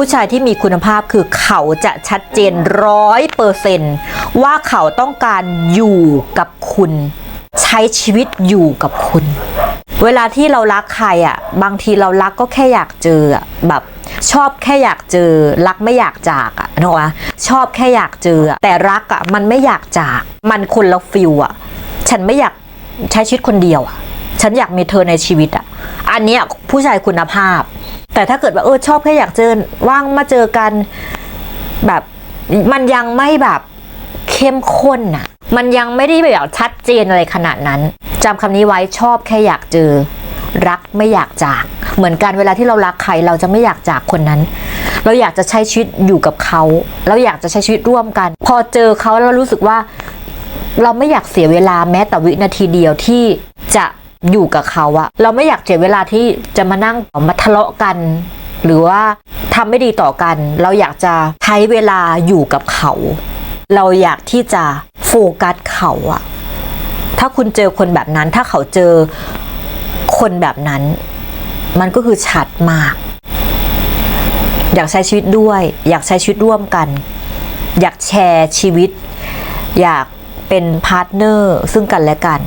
ผู้ชายที่มีคุณภาพคือเขาจะชัดเจนร้อยเปอร์เซนว่าเขาต้องการอยู่กับคุณ ใช้ชีวิตอยู่กับคุณ เวลาที่เรารักใครอะ บางทีเรารักก็แค่อยากเจออะแบบชอบแค่อยากเจอ รักไม่อยากจากอะนึกว่าชอบแค่อยากเจอ แต่รักอะมันไม่อยากจาก มันคนละฟิลอะฉันไม่อยากใช้ชีวิตคนเดียวอะฉันอยากมีเธอในชีวิตอะอันเนี้ยผู้ชายคุณภาพ แต่ถ้าเกิดว่าเออชอบแค่อยากเจอว่างมาเจอกันแบบมันยังไม่แบบเข้มข้นน่ะมันยังไม่ได้แบบชัดเจนอะไรขนาดนั้นจำคำนี้ไว้ชอบแค่อยากเจอ รักไม่อยากจาก เหมือนกันเวลาที่เรารักใครเราจะไม่อยากจากคนนั้น เราอยากจะใช้ชีวิตอยู่กับเขา เราอยากจะใช้ชีวิตร่วมกัน พอเจอเขาแล้วเรารู้สึกว่า เราไม่อยากเสียเวลาแม้แต่วินาทีเดียวที่จะ อยู่กับเขาอะเราไม่อยากเสียเวลาที่จะมานั่งมาทะเลาะกัน หรือว่าทำไม่ดีต่อกัน เราอยากจะใช้เวลาอยู่กับเขา เราอยากที่จะโฟกัสเขาอะถ้าคุณเจอคนแบบนั้น ถ้าเขาเจอคนแบบนั้น มันก็คือชัดมาก อยากใช้ชีวิตด้วย อยากใช้ชีวิตร่วมกัน อยากแชร์ชีวิต อยากเป็นพาร์ทเนอร์ซึ่งกันและกัน